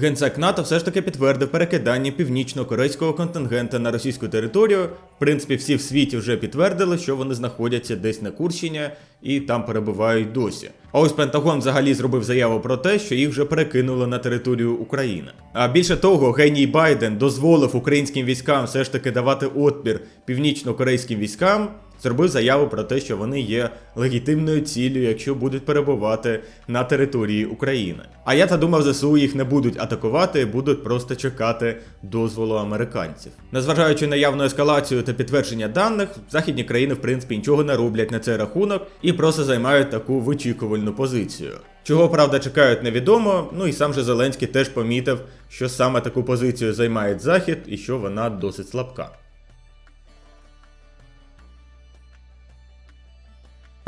Генсек НАТО все ж таки підтвердив перекидання північно-корейського контингента на російську територію. В принципі, всі в світі вже підтвердили, що вони знаходяться десь на Курщині і там перебувають досі. А ось Пентагон взагалі зробив заяву про те, що їх вже перекинули на територію України. А більше того, геній Байден дозволив українським військам все ж таки давати отпір північно-корейським військам. Зробив заяву про те, що вони є легітимною ціллю, якщо будуть перебувати на території України. А я та думав, ЗСУ їх не будуть атакувати, будуть просто чекати дозволу американців. Незважаючи на явну ескалацію та підтвердження даних, західні країни в принципі нічого не роблять на цей рахунок і просто займають таку вичікувальну позицію. Чого правда чекають, невідомо. Ну і сам же Зеленський теж помітив, що саме таку позицію займає Захід і що вона досить слабка.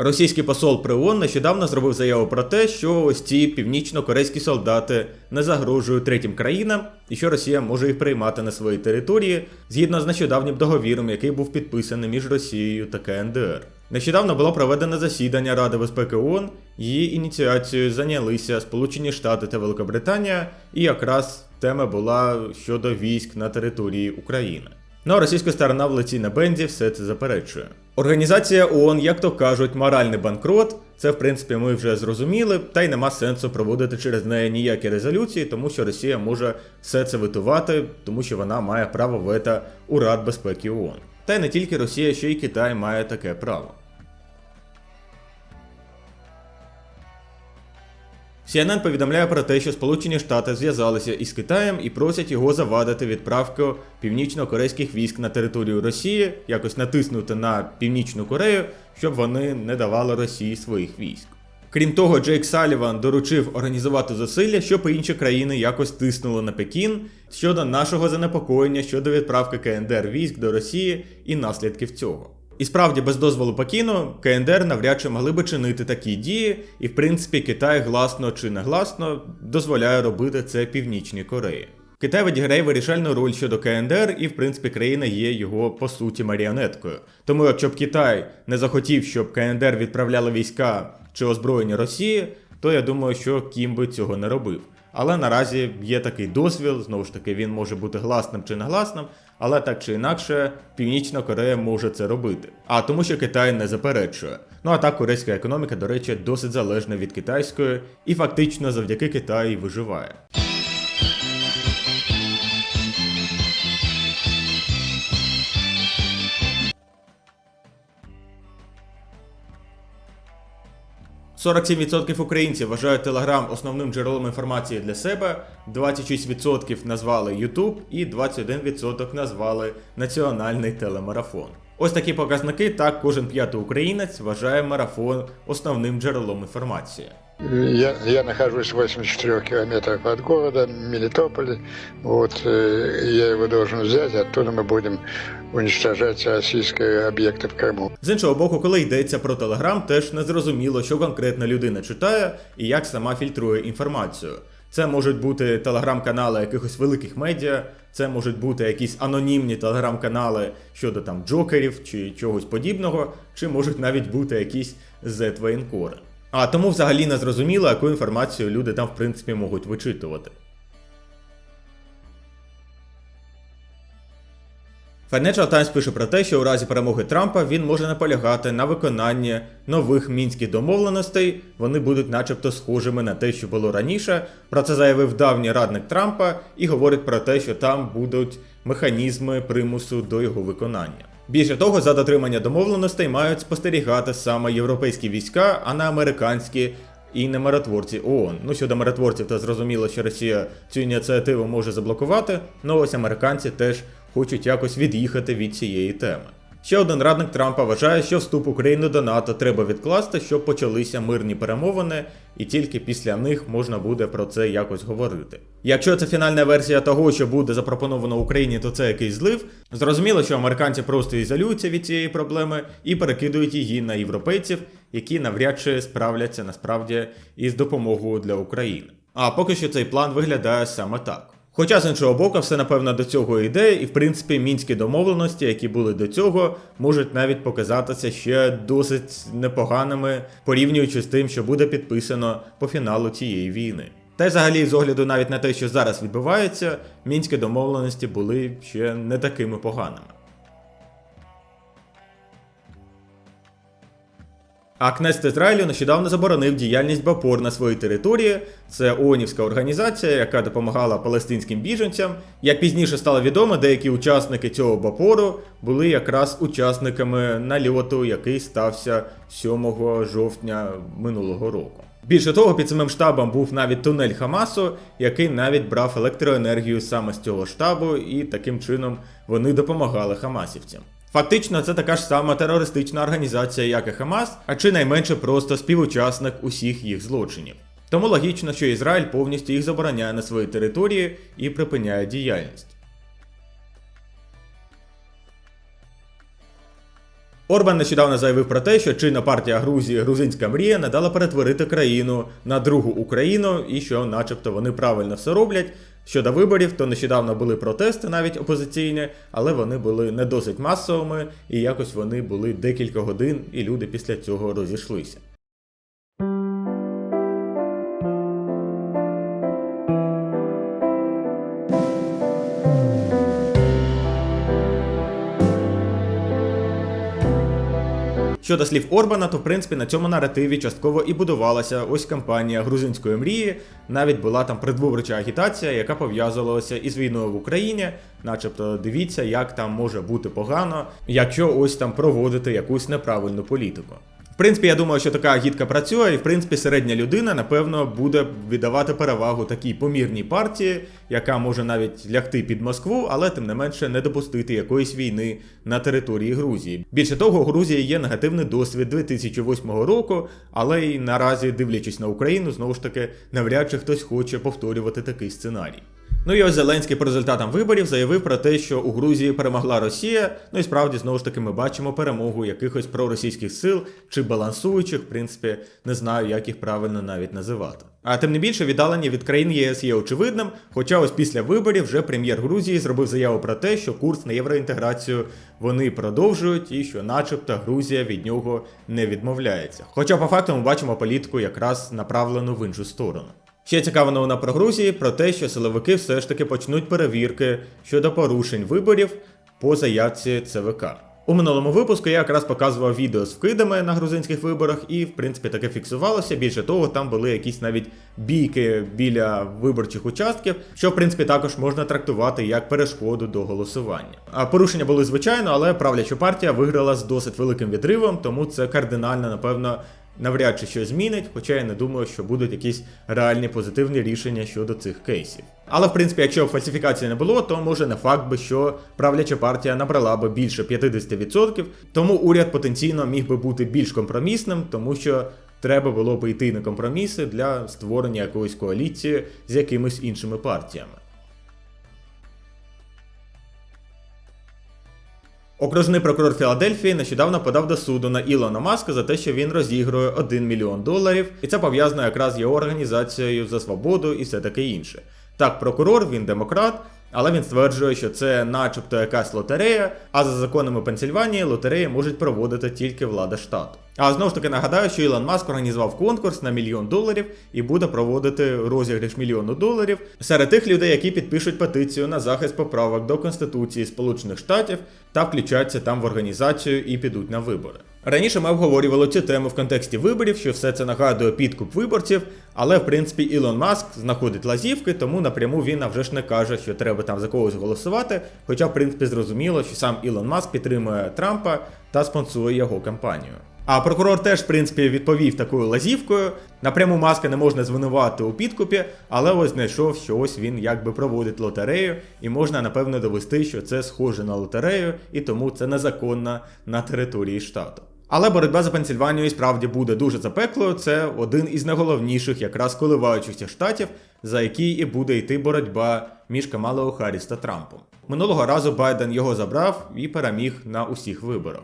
Російський посол при ООН нещодавно зробив заяву про те, що ось ці північно-корейські солдати не загрожують третім країнам і що Росія може їх приймати на своїй території згідно з нещодавнім договіром, який був підписаний між Росією та КНДР. Нещодавно було проведено засідання Ради безпеки ООН, її ініціацією зайнялися Сполучені Штати та Великобританія, і якраз тема була щодо військ на території України. Ну а російська сторона в лиці на Бензі все це заперечує. Організація ООН, як то кажуть, моральний банкрот. Це в принципі ми вже зрозуміли, та й нема сенсу проводити через неї ніякі резолюції, тому що Росія може все це витувати, тому що вона має право вето у Рад безпеки ООН. Та й не тільки Росія, ще й Китай має таке право. CNN повідомляє про те, що Сполучені Штати зв'язалися із Китаєм і просять його завадити відправку північно-корейських військ на територію Росії, якось натиснути на Північну Корею, щоб вони не давали Росії своїх військ. Крім того, Джейк Саліван доручив організувати зусилля, щоб інші країни якось тиснули на Пекін щодо нашого занепокоєння щодо відправки КНДР військ до Росії і наслідків цього. І справді, без дозволу Пекіну, КНДР навряд чи могли би чинити такі дії, і в принципі Китай гласно чи негласно дозволяє робити це Північній Кореї. Китай відіграє вирішальну роль щодо КНДР, і в принципі країна є його по суті маріонеткою. Тому якщо б Китай не захотів, щоб КНДР відправляли війська чи озброєння Росії, то я думаю, що Кім би цього не робив. Але наразі є такий дозвіл, знову ж таки, він може бути гласним чи негласним, але так чи інакше, Північна Корея може це робити. А тому, що Китай не заперечує. Ну а так корейська економіка, до речі, досить залежна від китайської і фактично завдяки Китаю виживає. – 47% українців вважають Telegram основним джерелом інформації для себе, 26% назвали YouTube і 21% назвали Національний телемарафон. Ось такі показники. Так, кожен п'ятий українець вважає марафон основним джерелом інформації. Я, я нахожусь в 84 километрах от города Мелитополь. Вот, э, я его должен взять, оттуда мы будем уничтожать российские объекты в Крыму. З іншого боку, коли йдеться про Телеграм, теж не зрозуміло, що конкретна людина читає і як сама фільтрує інформацію. Це можуть бути телеграм-канали якихось великих медіа, це можуть бути якісь анонімні телеграм-канали щодо там джокерів чи чогось подібного, чи можуть навіть бути якісь Z-воєнкори. А тому взагалі не зрозуміло, яку інформацію люди там в принципі можуть вичитувати. Financial Times пише про те, що у разі перемоги Трампа він може наполягати на виконанні нових мінських домовленостей. Вони будуть, начебто, схожими на те, що було раніше. Про це заявив давній радник Трампа і говорить про те, що там будуть механізми примусу до його виконання. Більше того, за дотримання домовленостей мають спостерігати саме європейські війська, а не американські і не миротворці ООН. Ну щодо миротворців, то зрозуміло, що Росія цю ініціативу може заблокувати. Ну ось американці теж хочуть якось від'їхати від цієї теми. Ще один радник Трампа вважає, що вступ України до НАТО треба відкласти, щоб почалися мирні перемовини, і тільки після них можна буде про це якось говорити. Якщо це фінальна версія того, що буде запропоновано Україні, то це якийсь злив. Зрозуміло, що американці просто ізолюються від цієї проблеми і перекидують її на європейців, які навряд чи справляться насправді із допомогою для України. А поки що цей план виглядає саме так. Хоча з іншого боку, все напевно до цього йде, і в принципі мінські домовленості, які були до цього, можуть навіть показатися ще досить непоганими, порівнюючи з тим, що буде підписано по фіналу цієї війни. Та й взагалі, з огляду навіть на те, що зараз відбувається, мінські домовленості були ще не такими поганими. А Кнест Ізраїлю нещодавно заборонив діяльність Бапор на своїй території. Це ООНівська організація, яка допомагала палестинським біженцям. Як пізніше стало відомо, деякі учасники цього Бапору були якраз учасниками нальоту, який стався 7 жовтня минулого року. Більше того, під самим штабом був навіть тунель Хамасу, який навіть брав електроенергію саме з цього штабу, і таким чином вони допомагали хамасівцям. Фактично, це така ж сама терористична організація, як і Хамас, а чи найменше просто співучасник усіх їх злочинів. Тому логічно, що Ізраїль повністю їх забороняє на своїй території і припиняє діяльність. Орбан нещодавно заявив про те, що чинна партія Грузії Грузинська мрія надала перетворити країну на другу Україну, і що, начебто, вони правильно все роблять. Щодо виборів, то нещодавно були протести навіть опозиційні, але вони були не досить масовими, і якось вони були декілька годин, і люди після цього розійшлися. Щодо слів Орбана, то в принципі на цьому наративі частково і будувалася ось кампанія грузинської мрії. Навіть була там предвиборча агітація, яка пов'язувалася із війною в Україні, начебто дивіться, як там може бути погано, якщо ось там проводити якусь неправильну політику. Принципі, я думаю, що така агітка працює, і в принципі середня людина, напевно, буде віддавати перевагу такій помірній партії, яка може навіть лягти під Москву, але тим не менше не допустити якоїсь війни на території Грузії. Більше того, у Грузії є негативний досвід 2008 року, але й наразі, дивлячись на Україну, знову ж таки, навряд чи хтось хоче повторювати такий сценарій. Ну і ось Зеленський по результатам виборів заявив про те, що у Грузії перемогла Росія. Ну і справді знову ж таки ми бачимо перемогу якихось проросійських сил чи балансуючих, в принципі, не знаю, як їх правильно навіть називати. А тим не більше віддалення від країн ЄС є очевидним. Хоча ось після виборів вже прем'єр Грузії зробив заяву про те, що курс на євроінтеграцію вони продовжують, і що, начебто, Грузія від нього не відмовляється. Хоча по факту ми бачимо політику якраз направлену в іншу сторону. Ще цікава новина про Грузії про те, що силовики все ж таки почнуть перевірки щодо порушень виборів по заявці ЦВК. У минулому випуску я якраз показував відео з вкидами на грузинських виборах, і в принципі таке фіксувалося. Більше того, там були якісь навіть бійки біля виборчих участків, що в принципі також можна трактувати як перешкоду до голосування. А порушення були звичайно, але правляча партія виграла з досить великим відривом, тому це кардинально, напевно, навряд чи щось змінить, хоча я не думаю, що будуть якісь реальні позитивні рішення щодо цих кейсів. Але в принципі, якщо фальсифікації не було, то може не факт би, що правляча партія набрала би більше 50%, тому уряд потенційно міг би бути більш компромісним, тому що треба було б йти на компроміси для створення якоїсь коаліції з якимись іншими партіями. Окружний прокурор Філадельфії нещодавно подав до суду на Ілона Маска за те, що він розігрує 1 мільйон доларів, і це пов'язано якраз з його організацією за свободу і все таке інше. Так, прокурор, він демократ, але він стверджує, що це начебто якась лотерея, а за законами Пенсільванії лотереї можуть проводити тільки влада штату. А знову ж таки нагадаю, що Ілон Маск організував конкурс на мільйон доларів і буде проводити розіграш мільйону доларів серед тих людей, які підпишуть петицію на захист поправок до Конституції Сполучених Штатів та включаться там в організацію і підуть на вибори. Раніше ми обговорювали цю тему в контексті виборів, що все це нагадує підкуп виборців, але в принципі Ілон Маск знаходить лазівки, тому напряму він а вже ж не каже, що треба там за когось голосувати. Хоча, в принципі, зрозуміло, що сам Ілон Маск підтримує Трампа та спонсує його кампанію. А прокурор теж, в принципі, відповів такою лазівкою. Напряму маска не можна звинувати у підкупі, але ось знайшов, що ось він якби проводить лотерею, і можна напевно довести, що це схоже на лотерею, і тому це незаконно на території штату. Але боротьба за Пенсільванію і справді буде дуже запеклою. Це один із найголовніших якраз коливаючихся штатів, за який і буде йти боротьба між Камалою Харріс та Трампом. Минулого разу Байден його забрав і переміг на усіх виборах.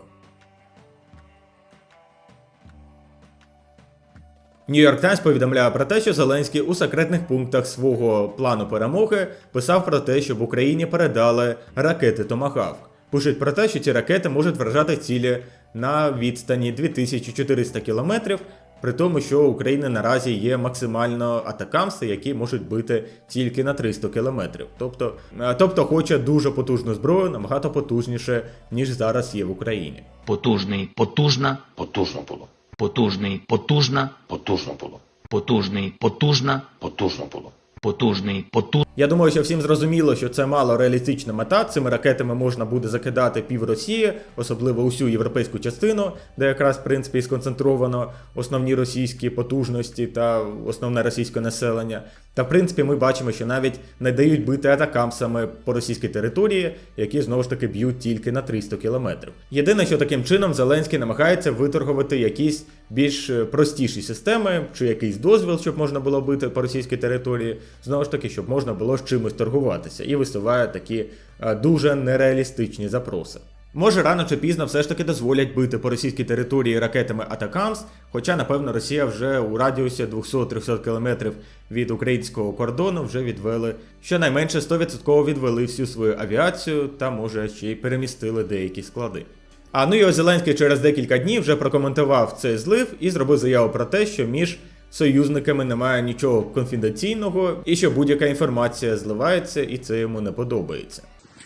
Нью-Йорк Таймс повідомляє про те, що Зеленський у секретних пунктах свого плану перемоги писав про те, щоб Україні передали ракети Томагавк. Пишуть про те, що ці ракети можуть вражати цілі на відстані 2400 кілометрів, при тому, що у України наразі є максимально атакамси, які можуть бити тільки на 300 кілометрів. Тобто, е, тобто хоче дуже потужну зброю, набагато потужніше, ніж зараз є в Україні. потужний, потужна, Потужно було. потужний, потужна, Потужно було. потужний, потужна, Потужно було. Потужний, потужна. Я думаю, що всім зрозуміло, що це мало реалістична мета. Цими ракетами можна буде закидати пів Росії, особливо усю європейську частину, де якраз в принципі сконцентровано основні російські потужності та основне російське населення. Та в принципі ми бачимо, що навіть не дають бити атакамсами по російській території, які знову ж таки б'ють тільки на 300 кілометрів. Єдине, що таким чином Зеленський намагається виторгувати якісь більш е, простіші системи, чи якийсь дозвіл, щоб можна було бити по російській території, знову ж таки, щоб можна було з чимось торгуватися, і висуває такі е, дуже нереалістичні запроси. Може, рано чи пізно все ж таки дозволять бити по російській території ракетами Атакамс, хоча, напевно, Росія вже у радіусі 200-300 км від українського кордону вже відвели щонайменше 100% відвели всю свою авіацію та може ще й перемістили деякі склади. А ну і Зеленський через декілька днів вже прокоментував цей злив і зробив заяву про те, що між союзниками немає нічого конфіденційного і що будь-яка інформація зливається, і це йому не подобається.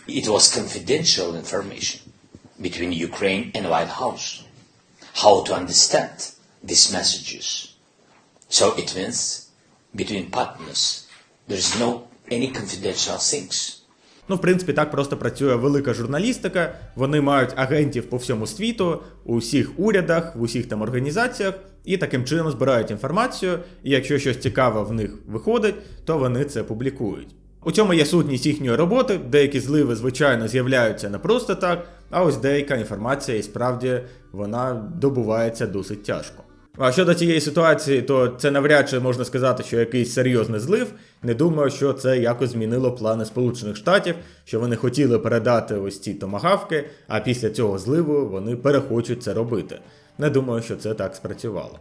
It was confidential information between Ukraine and White House. How to understand these messages? So it means between partners there is no any confidential things. Ну, в принципі, так просто працює велика журналістика. Вони мають агентів по всьому світу, у всіх урядах, в усіх там організаціях, і таким чином збирають інформацію. І якщо щось цікаве в них виходить, то вони це публікують. У цьому є сутність їхньої роботи. Деякі зливи, звичайно, з'являються не просто так, а ось деяка інформація, і справді вона добувається досить тяжко. А щодо цієї ситуації, то це навряд чи можна сказати, що якийсь серйозний злив. Не думаю, що це якось змінило плани Сполучених Штатів, що вони хотіли передати ось ці томагавки, а після цього зливу вони перехочуть це робити. Не думаю, що це так спрацювало.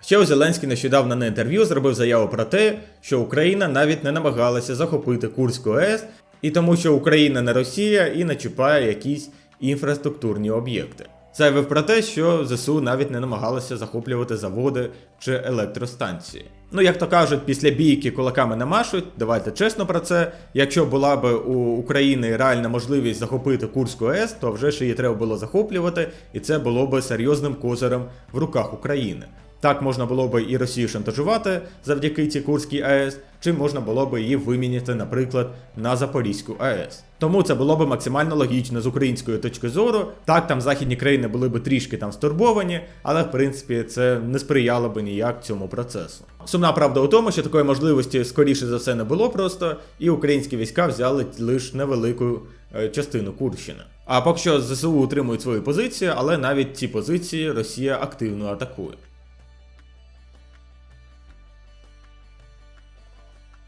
Ще ось Зеленський нещодавно на інтерв'ю зробив заяву про те, що Україна навіть не намагалася захопити Курську АЕС, і тому що Україна не Росія і не чіпає якісь інфраструктурні об'єкти. Заявив про те, що ЗСУ навіть не намагалися захоплювати заводи чи електростанції. Ну, як то кажуть, після бійки кулаками не машуть, давайте чесно про це. Якщо була б у України реальна можливість захопити Курську АЕС, то вже ж її треба було захоплювати, і це було б серйозним козирем в руках України. Так можна було би і Росію шантажувати завдяки цій Курській АЕС, чи можна було би її виміняти, наприклад, на Запорізьку АЕС. Тому це було б максимально логічно з української точки зору. Так, там західні країни були б трішки там стурбовані, але в принципі це не сприяло би ніяк цьому процесу. Сумна правда у тому, що такої можливості скоріше за все не було просто, і українські війська взяли лише невелику е, частину Курщини. А поки що ЗСУ утримують свої позиції, але навіть ці позиції Росія активно атакує.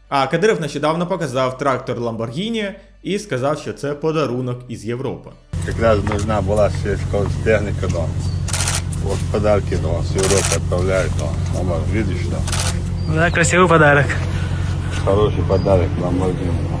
А Кадиров нещодавно показав трактор Lamborghini і сказав, що це подарунок із Європи. Якраз нужна була сельскохозтехника, да. Вот подарки, да, с Европы отправляют. Мама, видишь, да. Да, красивый подарок. Хороший подарок Lamborghini.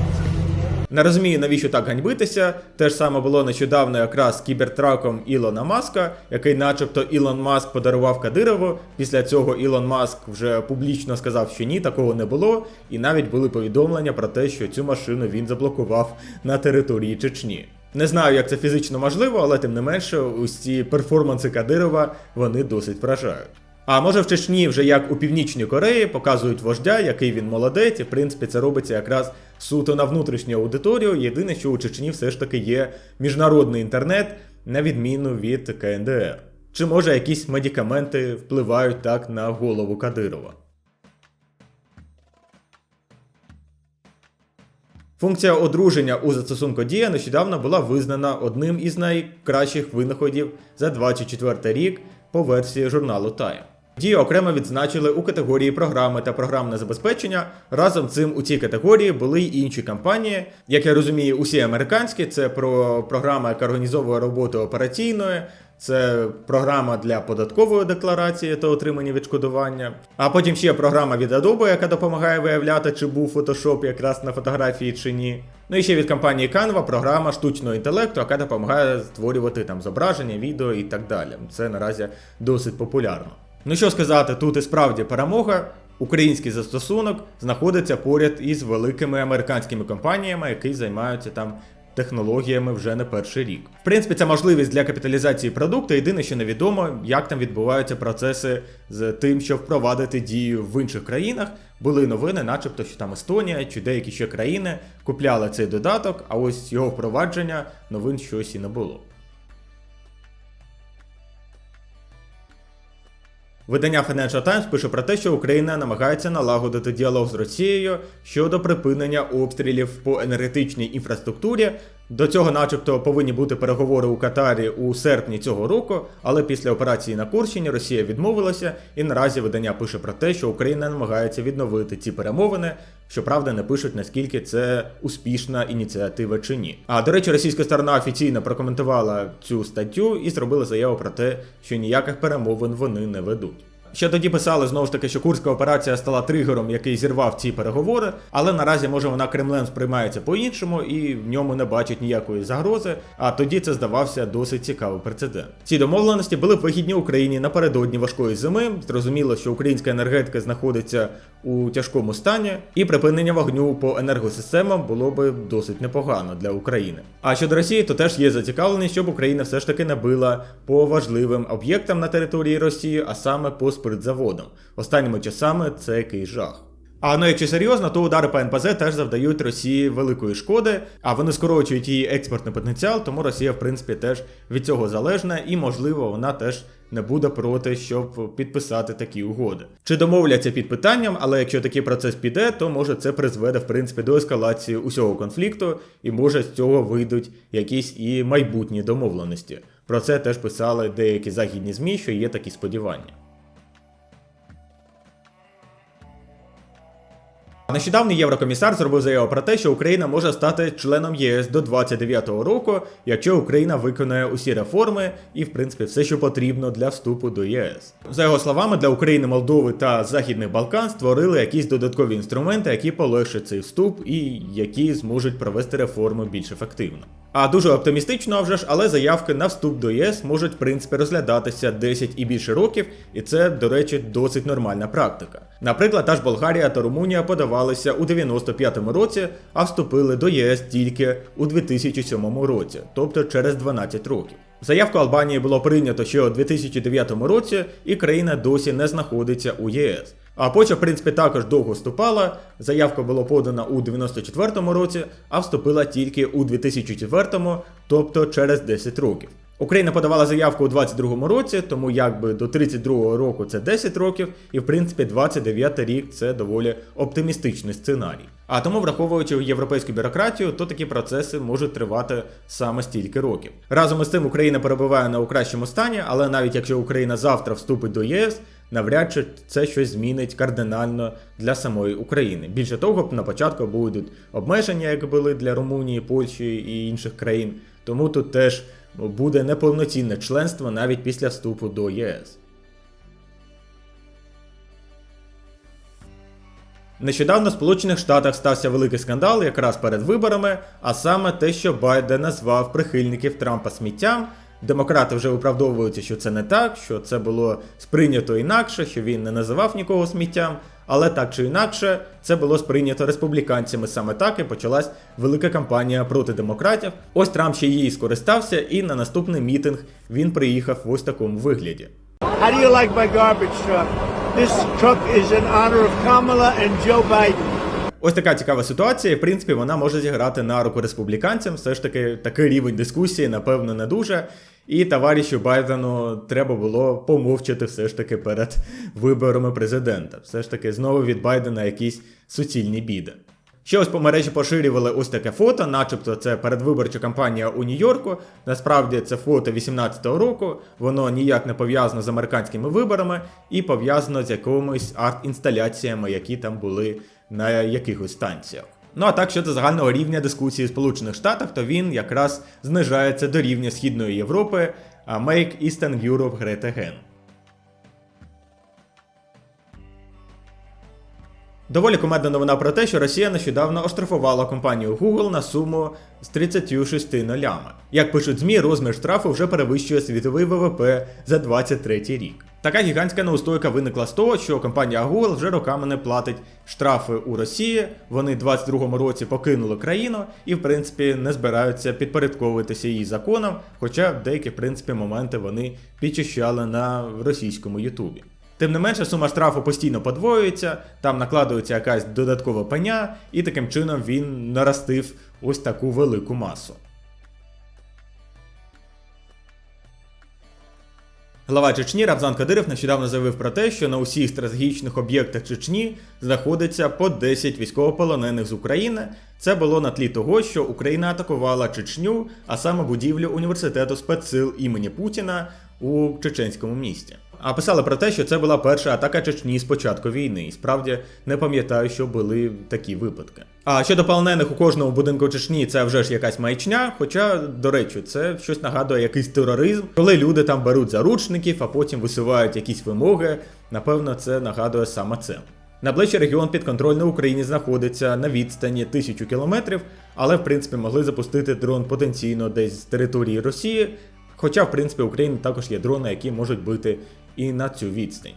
Не розумію, навіщо так ганьбитися. Те ж саме було нещодавно якраз з кібертраком Ілона Маска, який, начебто, Ілон Маск подарував Кадирову. Після цього Ілон Маск вже публічно сказав, що ні, такого не було. І навіть були повідомлення про те, що цю машину він заблокував на території Чечні. Не знаю, як це фізично можливо, але тим не менше, ці перформанси Кадирова вони досить вражають. А може в Чечні, вже як у Північній Кореї, показують вождя, який він молодець, і в принципі це робиться якраз суто на внутрішню аудиторію. Єдине, що у Чечні все ж таки є міжнародний інтернет, на відміну від КНДР. Чи може якісь медикаменти впливають так на голову Кадирова? Функція одруження у застосунку Дія нещодавно була визнана одним із найкращих винаходів за 24 рік по версії журналу Time. Дію окремо відзначили у категорії програми та програмне забезпечення. Разом з цим у цій категорії були й інші компанії. Як я розумію, усі американські це про програма, яка організовує роботу операційної. Це програма для податкової декларації та отримання відшкодування. А потім ще програма від Adobe, яка допомагає виявляти, чи був Photoshop якраз на фотографії чи ні. Ну і ще від компанії Canva програма штучного інтелекту, яка допомагає створювати там зображення, відео і так далі. Це наразі досить популярно. Ну що сказати, тут і справді перемога. Український застосунок знаходиться поряд із великими американськими компаніями, які займаються там технологіями вже не перший рік. В принципі, це можливість для капіталізації продукту. Єдине, що невідомо, як там відбуваються процеси з тим, щоб впровадити дію в інших країнах. Були новини, начебто, що там Естонія чи деякі ще країни купляли цей додаток, а ось його впровадження новин щось і не було. Видання Financial Times пише про те, що Україна намагається налагодити діалог з Росією щодо припинення обстрілів по енергетичній інфраструктурі. До цього, начебто, повинні бути переговори у Катарі у серпні цього року, але після операції на Курщині Росія відмовилася, і наразі видання пише про те, що Україна намагається відновити ці перемовини. Щоправда, не пишуть наскільки це успішна ініціатива чи ні. А до речі, російська сторона офіційно прокоментувала цю статтю і зробила заяву про те, що ніяких перемовин вони не ведуть. Ще тоді писали знову ж таки, що курська операція стала тригером, який зірвав ці переговори, але наразі може вона Кремлем сприймається по-іншому і в ньому не бачить ніякої загрози. А тоді це здавався досить цікавий прецедент. Ці домовленості були вигідні Україні напередодні важкої зими. Зрозуміло, що українська енергетика знаходиться у тяжкому стані, і припинення вогню по енергосистемам було би досить непогано для України. А щодо Росії, то теж є зацікавленість, щоб Україна все ж таки набила по важливим об'єктам на території Росії, а саме по спиртзаводам. Останніми часами це який жах. А ну якщо серйозно, то удари по НПЗ теж завдають Росії великої шкоди, а вони скорочують її експортний потенціал, тому Росія, в принципі, теж від цього залежна, і можливо вона теж не буде проти, щоб підписати такі угоди. Чи домовляться під питанням, але якщо такий процес піде, то може це призведе в принципі до ескалації усього конфлікту, і може з цього вийдуть якісь і майбутні домовленості. Про це теж писали деякі західні змі, що є такі сподівання. Нещодавний єврокомісар зробив заяву про те, що Україна може стати членом ЄС до 29-го року, якщо Україна виконає усі реформи і, в принципі, все, що потрібно для вступу до ЄС. За його словами, для України, Молдови та Західних Балкан створили якісь додаткові інструменти, які полегшать цей вступ і які зможуть провести реформи більш ефективно. А дуже оптимістично, вже ж, але заявки на вступ до ЄС можуть в принципі розглядатися 10 і більше років, і це, до речі, досить нормальна практика. Наприклад, та ж Болгарія та Румунія подавалися у 95-му році, а вступили до ЄС тільки у 2007 році, тобто через 12 років. Заявку Албанії було прийнято ще у 2009 році, і країна досі не знаходиться у ЄС. А Польща, в принципі, також довго вступала. Заявка була подана у 94-му році, а вступила тільки у 2004-му, тобто через 10 років. Україна подавала заявку у 22-му році, тому якби до 32-го року це 10 років, і в принципі 29 рік це доволі оптимістичний сценарій. А тому, враховуючи європейську бюрократію, то такі процеси можуть тривати саме стільки років. Разом із цим Україна перебуває на у кращому стані, але навіть якщо Україна завтра вступить до ЄС, навряд чи це щось змінить кардинально для самої України. Більше того, на початку будуть обмеження, як були для Румунії, Польщі і інших країн. Тому тут теж буде неповноцінне членство навіть після вступу до ЄС. Нещодавно в Сполучених Штатах стався великий скандал якраз перед виборами, а саме те, що Байден назвав прихильників Трампа сміттям. Демократи вже виправдовуються, що це не так, що це було сприйнято інакше, що він не називав нікого сміттям. Але так чи інакше, це було сприйнято республіканцями саме так і почалась велика кампанія проти демократів. Ось Трамп ще її скористався, і на наступний мітинг він приїхав в ось такому вигляді. How do you like my garbage truck? This truck is in honor of Kamala and Joe Biden. Ось така цікава ситуація, в принципі вона може зіграти на руку республіканцям. Все ж таки, такий рівень дискусії, напевно, не дуже. І товаришу Байдену треба було помовчати все ж таки перед виборами президента. Все ж таки, знову від Байдена якісь суцільні біди. Ще ось по мережі поширювали ось таке фото, начебто це передвиборча кампанія у Нью-Йорку. Насправді це фото 18-го року, воно ніяк не пов'язано з американськими виборами і пов'язано з якимись арт-інсталяціями, які там були на якихось станціях. Ну а так щодо загального рівня дискусії в Сполучених Штатах, то він якраз знижається до рівня Східної Європи, а Make Eastern Europe Great Again. Доволі кумедна новина про те, що Росія нещодавно оштрафувала компанію Google на суму з 36 нолями. Як пишуть ЗМІ, розмір штрафу вже перевищує світовий ВВП за 23 рік. Така гігантська неустойка виникла з того, що компанія Google вже роками не платить штрафи у Росії. Вони в 22-му році покинули країну і, в принципі, не збираються підпорядковуватися її законам, хоча в деякі в принципі моменти вони підчищали на російському Ютубі. Тим не менше, сума штрафу постійно подвоюється, там накладується якась додаткова пеня, і таким чином він наростив ось таку велику масу. Глава Чечні Рамзан Кадиров нещодавно заявив про те, що на усіх стратегічних об'єктах Чечні знаходиться по 10 військовополонених з України. Це було на тлі того, що Україна атакувала Чечню, а саме будівлю університету спецсил імені Путіна у чеченському місті. А писали про те, що це була перша атака Чечні з початку війни. І справді не пам'ятаю, що були такі випадки. А щодо полонених у кожному будинку Чечні, це вже ж якась маячня. Хоча, до речі, це щось нагадує якийсь тероризм, коли люди там беруть заручників, а потім висувають якісь вимоги. Напевно, це нагадує саме це. Найближчий регіон підконтрольний Україні знаходиться на відстані тисячу кілометрів, але в принципі могли запустити дрон потенційно десь з території Росії. Хоча, в принципі, в Україні також є дрони, які можуть бити і на цю відстань.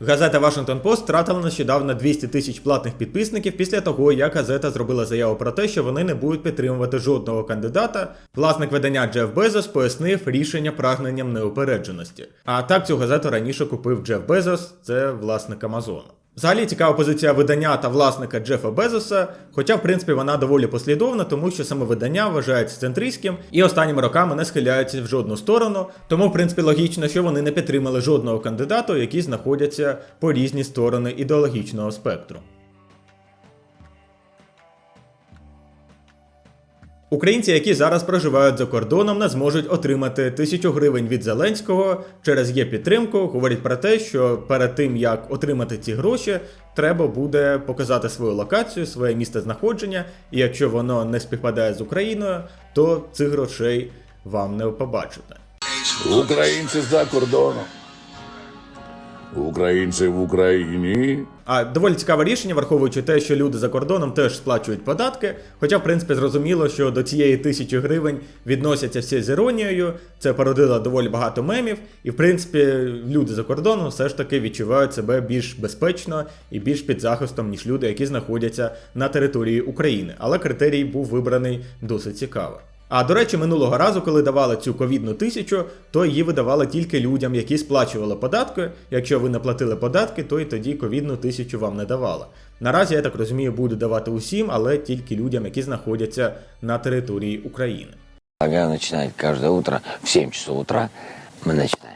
Газета Washington Post втратила нещодавно 200 тисяч платних підписників після того, як газета зробила заяву про те, що вони не будуть підтримувати жодного кандидата. Власник видання Джеф Безос пояснив рішення прагненням неупередженості. А так цю газету раніше купив Джеф Безос, це власник Амазону. Взагалі цікава позиція видання та власника Джефа Безоса, хоча в принципі вона доволі послідовна, тому що саме видання вважається центристським і останніми роками не схиляється в жодну сторону. Тому, в принципі, логічно, що вони не підтримали жодного кандидата, які знаходяться по різні сторони ідеологічного спектру. Українці, які зараз проживають за кордоном, не зможуть отримати тисячу гривень від Зеленського через є підтримку. Говорять про те, що перед тим як отримати ці гроші, треба буде показати свою локацію, своє місце знаходження. І якщо воно не співпадає з Україною, то цих грошей вам не побачите. Українці за кордоном. Українці в Україні. А доволі цікаве рішення, враховуючи те, що люди за кордоном теж сплачують податки. Хоча, в принципі, зрозуміло, що до цієї тисячі гривень відносяться всі з іронією. Це породило доволі багато мемів, і в принципі люди за кордоном все ж таки відчувають себе більш безпечно і більш під захистом, ніж люди, які знаходяться на території України. Але критерій був вибраний досить цікаво. А до речі, минулого разу, коли давали цю ковідну тисячу, то її видавали тільки людям, які сплачували податки. Якщо ви не платили податки, то і тоді ковідну тисячу вам не давали. Наразі, я так розумію, буду давати усім, але тільки людям, які знаходяться на території України. Я починаю кожне утро в 7 часов утра. Ми начинаем.